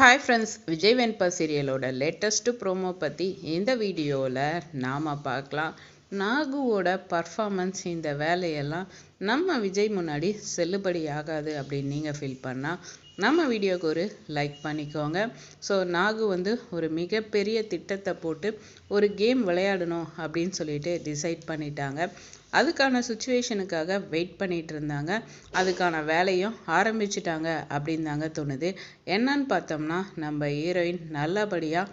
Hi friends Vijay Venba சீரியலோட latest promo பற்றி இந்த வீடியோவில் நாம் பார்க்கலாம். நாகுவோட பர்ஃபாமன்ஸ் இந்த வேலையெல்லாம் நம்ம விஜய் முன்னாடி செல்லுபடி ஆகாது அப்படின்னு நீங்கள் ஃபீல் பண்ணால் நம்ம வீடியோக்கு ஒரு லைக் பண்ணிக்கோங்க. ஸோ நாகு வந்து ஒரு மிகப்பெரிய திட்டத்தை போட்டு ஒரு கேம் விளையாடணும் அப்படின்னு சொல்லிட்டு டிசைட் பண்ணிட்டாங்க. அதுக்கான சுச்சுவேஷனுக்காக வெயிட் பண்ணிகிட்டு இருந்தாங்க. அதுக்கான வேலையும் ஆரம்பிச்சிட்டாங்க அப்படின்னு தாங்க தோணுது. என்னன்னு பார்த்தோம்னா நம்ம ஹீரோயின் நல்லபடியாக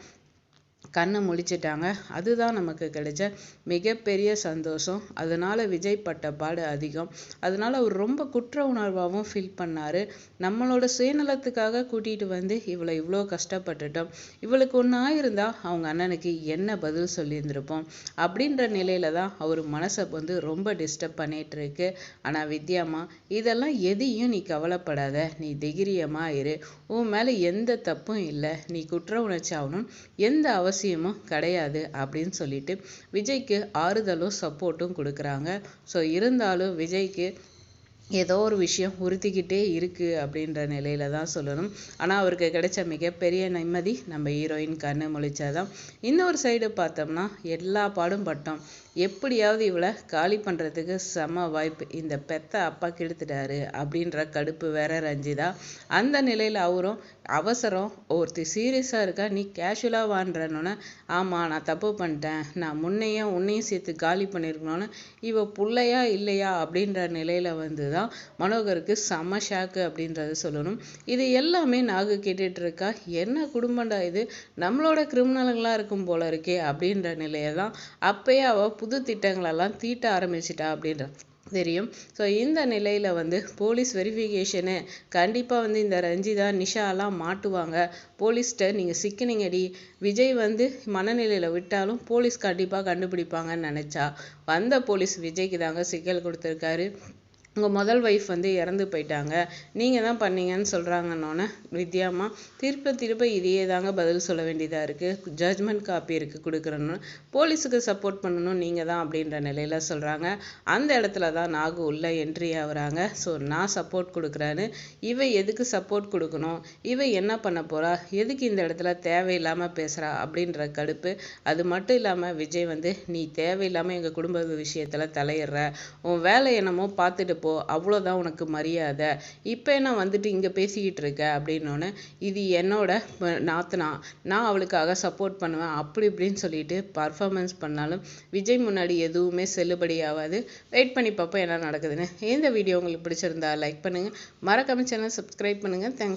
கண்ணை முழிச்சிட்டாங்க. அதுதான் நமக்கு கிடைச்ச மிகப்பெரிய சந்தோஷம். அதனால விஜய் பட்ட பாடு அதிகம். அதனால அவர் ரொம்ப குற்ற உணர்வாகவும் ஃபீல் பண்ணாரு. நம்மளோட சுயநலத்துக்காக கூட்டிட்டு வந்து இவளை இவ்வளோ கஷ்டப்பட்டுட்டோம். இவளுக்கு ஒன்று ஆயிருந்தா அவங்க அண்ணனுக்கு என்ன பதில் சொல்லியிருந்திருப்போம்? அப்படின்ற நிலையில தான் அவர் மனசை வந்து ரொம்ப டிஸ்டர்ப் பண்ணிட்டு இருக்கு. ஆனால் வித்யாமா இதெல்லாம் எதையும் நீ கவலைப்படாத. நீ திகிரியமாக இரு. உன் மேலே எந்த தப்பும் இல்லை. நீ குற்ற உணர்ச்சி ஆகணும். எந்த அவசியமும் கிடையாது அப்படின்னு சொல்லிட்டு விஜய்க்கு ஆறுதலும் சப்போர்ட்டும் கொடுக்குறாங்க. ஸோ இருந்தாலும் விஜய்க்கு ஏதோ ஒரு விஷயம் உறுத்திக்கிட்டே இருக்குது அப்படின்ற நிலையில தான் சொல்லணும். ஆனால் அவருக்கு கிடைச்ச மிகப்பெரிய நிம்மதி நம்ம ஹீரோயின் கண்ணு முழிச்சாதான். இன்னொரு சைடு பார்த்தோம்னா எல்லா பாடும் பட்டோம். எப்படியாவது இவளை காலி பண்ணுறதுக்கு செம வாய்ப்பு. இந்த பெத்த அப்பா கெடுத்துட்டாரு அப்படின்ற கடுப்பு வேற ரஞ்சிதா. அந்த நிலையில் அவரும் அவசரம். ஒருத்தி சீரியஸாக இருக்கா நீ கேஷுவலாக வான்றனோன்னே ஆமாம் நான் தப்பு பண்ணிட்டேன். நான் முன்னையும் உன்னையும் சேர்த்து காலி பண்ணியிருக்கணும்னு இவ புள்ளையா இல்லையா? அப்படின்ற நிலையில் வந்து தான் மனோகருக்கு செம ஷாக்கு அப்படின்றத சொல்லணும். இது எல்லாமே நாகு கேட்டுட்டு இருக்கா என்ன குடும்பம்டா இது? நம்மளோட கிரிமினலுங்களா இருக்கும் போல இருக்கே அப்படின்ற நிலையை தான் அப்பயே அவ புது திட்டங்களெல்லாம் தீட்ட ஆரம்பிச்சிட்டா அப்படின்ற தெரியும். ஸோ இந்த நிலையில் வந்து போலீஸ் வெரிஃபிகேஷனு கண்டிப்பாக வந்து இந்த ரஞ்சிதா நிஷாலாம் மாட்டுவாங்க. போலீஸ்கிட்ட நீங்கள் சிக்கினீங்கடி. விஜய் வந்து மனநிலையில் விட்டாலும் போலீஸ் கண்டிப்பாக கண்டுபிடிப்பாங்கன்னு நினச்சா. வந்த போலீஸ் விஜய்க்கு தாங்க சிக்கல் கொடுத்துருக்காரு. உங்கள் முதல் ஒய்ஃப் வந்து இறந்து போயிட்டாங்க. நீங்கள் தான் பண்ணீங்கன்னு சொல்கிறாங்கன்னொன்னே வித்யாமா திருப்ப திருப்ப இதையே தாங்க பதில் சொல்ல வேண்டியதாக இருக்குது ஜட்ஜ்மெண்ட் காப்பி இருக்குது கொடுக்குறோன்னு போலீஸுக்கு சப்போர்ட் பண்ணணும் நீங்கள் தான் அப்படின்ற நிலையில் சொல்கிறாங்க அந்த இடத்துல தான் நாகு உள்ளே என்ட்ரி ஆகுறாங்க. ஸோ நான் சப்போர்ட் கொடுக்குறேன்னு இவ எதுக்கு சப்போர்ட் கொடுக்கணும்? இவ என்ன பண்ண போகிறா எதுக்கு இந்த இடத்துல தேவையில்லாமல் பேசுகிறா அப்படின்ற கடுப்பு. அது மட்டும் இல்லாமல் விஜய் வந்து நீ தேவையில்லாமல் எங்கள் குடும்ப விஷயத்தில் தலையிடுற. உன் வேலை என்னமோ பார்த்துட்டு போ அவ்வளோதான் உனக்கு மரியாதை. இப்போ என்ன வந்துட்டு இங்கே பேசிக்கிட்டு இருக்க? அப்படின்னோடனே இது என்னோட நாத்தனா நான் அவளுக்காக சப்போர்ட் பண்ணுவேன் அப்படி இப்படின்னு சொல்லிட்டு பர்ஃபார்மன்ஸ் பண்ணாலும் விஜய் முன்னாடி எதுவுமே செல்லுபடி ஆகாது. வெயிட் பண்ணி பார்ப்போம் என்ன நடக்குதுன்னு. இந்த வீடியோ உங்களுக்கு பிடிச்சிருந்தா லைக் பண்ணுங்கள் மறக்காம சேனல் சப்ஸ்கிரைப் பண்ணுங்கள் தேங்க்ஸ்